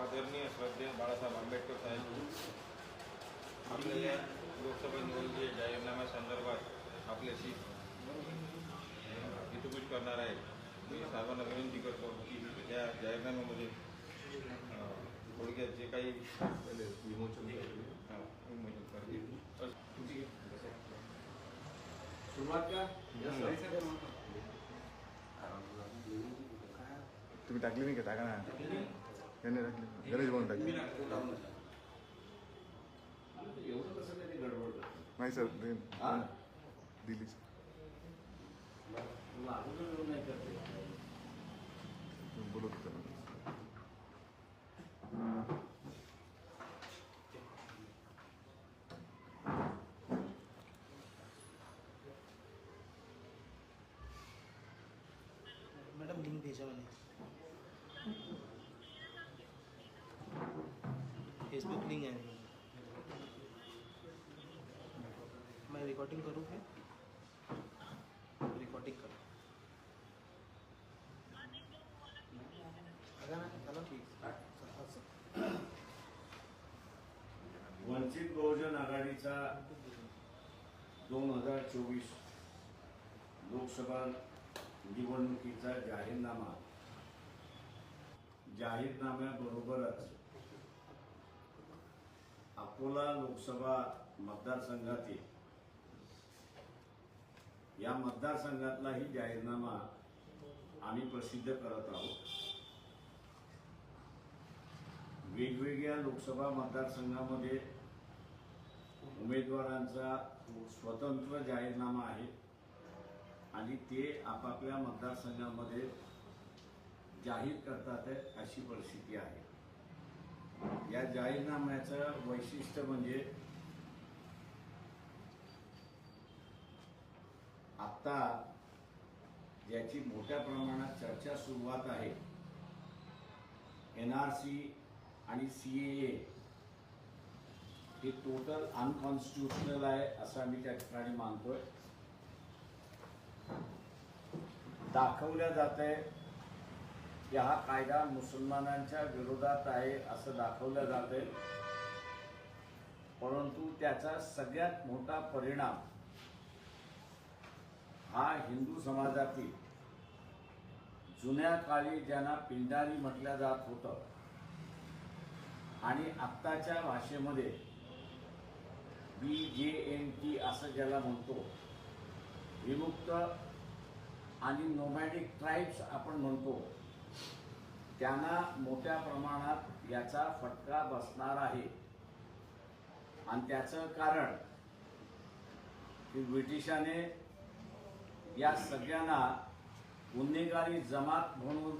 श्रद्धेय बाळासाहेब आंबेडकर साहेब. आपल्या या लोकसभा निवडणुकीच्या जाहीरनाम्यासंदर्भात आपल्याशी हितगुज करणार आहे. मी सर्वांना विनंती करतो की या जाहीरनाम्यामध्ये थोडक्यात जे काही विमोचन हां, विमोचन करतील सुरुवात का तुम्ही टाकली नाही का? टाका ना. यांनी टाकली गणेश भाऊन टाकली? नाही सर ते हा? दिली बोलत होता मैडम लिंक भेजा मैंने फेसबुक लिंक है। मैं रिकॉर्डिंग करूँ फिर? रिकॉर्डिंग करूँ। वंचित बहुजन आघाडीचा दोन हजार चोवीस लोकसभा निवडणुकीचा जाहीरनामा. जाहीरनाम्याबरोबरच अकोला लोकसभा मतदारसंघातील या मतदारसंघातलाही जाहीरनामा आम्ही प्रसिद्ध करत आहोत. वेगवेगळ्या लोकसभा मतदारसंघामध्ये उमेदवारांचा स्वतंत्र जाहीरनामा आहे आणि ते आपापल्या मतदारसंघामध्ये जाहीर करतात अशी परिस्थिती आहे. या जाहीरनाम्याचं वैशिष्ट्य म्हणजे आत्ता ज्याची मोठ्या प्रमाणात चर्चा सुरुवात आहे एन आर सी आणि सी ए हे टोटल अनकॉन्स्टिट्युशनल आहे असं आम्ही त्या ठिकाणी मानतोय. दाखवल्या जात आहे की हा कायदा मुसलमानांच्या विरोधात आहे असं दाखवलं जाते परंतु त्याचा सगळ्यात मोठा परिणाम हा हिंदू समाजातील जुन्या काळी ज्यांना पिंडारी म्हटलं जात होतं आणि आत्ताच्या भाषेमध्ये बी जे एन टी असं ज्याला म्हणतो विमुक्त आणि नोमॅडिक ट्राईब्स आपण म्हणतो त्यांना मोठ्या प्रमाणात याचा फटका बसणार आहे. आणि त्याचं कारण की ब्रिटिशाने या सगळ्यांना गुन्हेगारी जमात म्हणून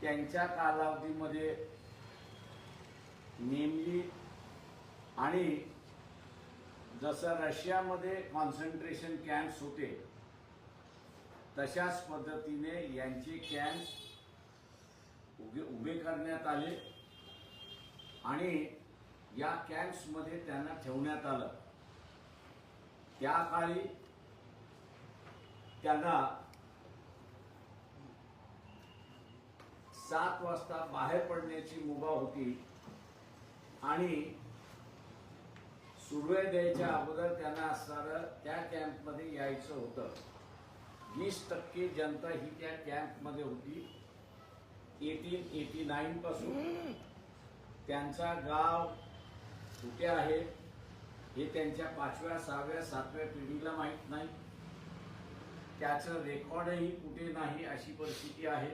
त्यांच्या कालावधीमध्ये नेमली आणि जसं रशियामध्ये कॉन्सन्ट्रेशन कॅम्प्स होते तशाच पद्धतीने यांचे कॅम्प उभे उभे करण्यात आले आणि या कॅम्प्समध्ये त्यांना ठेवण्यात आलं. त्या काळी त्यांना सात वाजता बाहेर पडण्याची मुभा होती आणि सूर्योदय द्यायच्या अगोदर त्यांना असणारं त्या कॅम्पमध्ये यायचं होतं. वीस टक्के जनता ही त्या कॅम्पमध्ये होती. एटीन एटी नाईन पासून. त्यांचा गाव कुठे आहे हे त्यांच्या पाचव्या सहाव्या सातव्या पिढीला माहीत नाही. त्याचं रेकॉर्डही कुठे नाही अशी परिस्थिती आहे.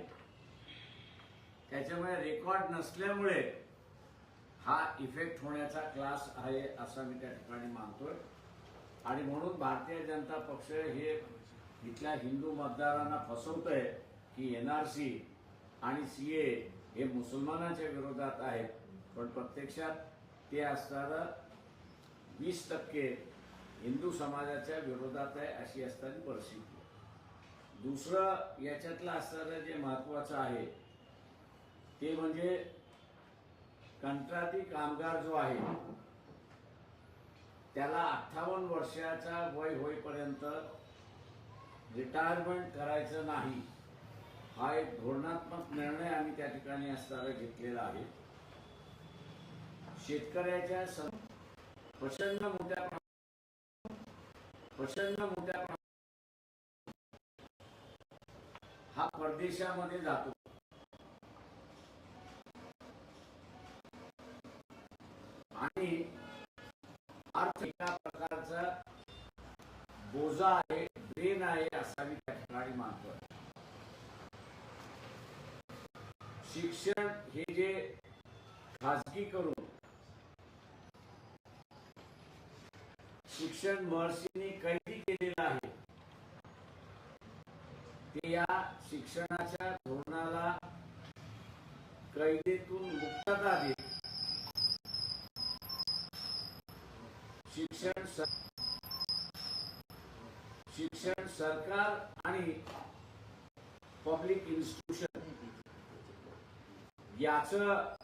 त्याच्यामुळे रेकॉर्ड नसल्यामुळे हा इफेक्ट होण्याचा क्लास आहे असा मी त्या ठिकाणी मानतोय. आणि म्हणून भारतीय जनता पक्ष हे इथल्या हिंदू मतदारांना फसवतंय की एन आर सी आणि सी ए हे मुसलमानांच्या विरोधात आहेत. पण प्रत्यक्षात ते असणारं वीस टक्के हिंदू समाजाच्या विरोधात आहे अशी असताना परिस्थिती दुसरं याच्यातलं असणारं जे महत्वाचं आहे ते म्हणजे कंत्राटी कामगार जो आहे त्याला अठ्ठावन्न वर्षाचा वय होईपर्यंत रिटायरमेंट करायचं नाही हा एक धोरणात्मक निर्णय आम्ही त्या ठिकाणी असताना घेतलेला आहे. शेतकऱ्याच्या प्रचंड मोठ्या प्रचंड मोठ्या हा परदेशामध्ये जातो. आणि अर्थ एका प्रकारचा बोजा आहे ब्रेन आहे असा मी त्या ठिकाणी मानतोय शिक्षण हे जे खाजगी करून शिक्षण महर्षीने कैदी केलेलं आहे ते या शिक्षणाच्या धोरणाला कैदेतून मुक्तता देत? शिक्षण शिक्षण सरकार आणि पब्लिक इन्स्टिट्यूशन याचं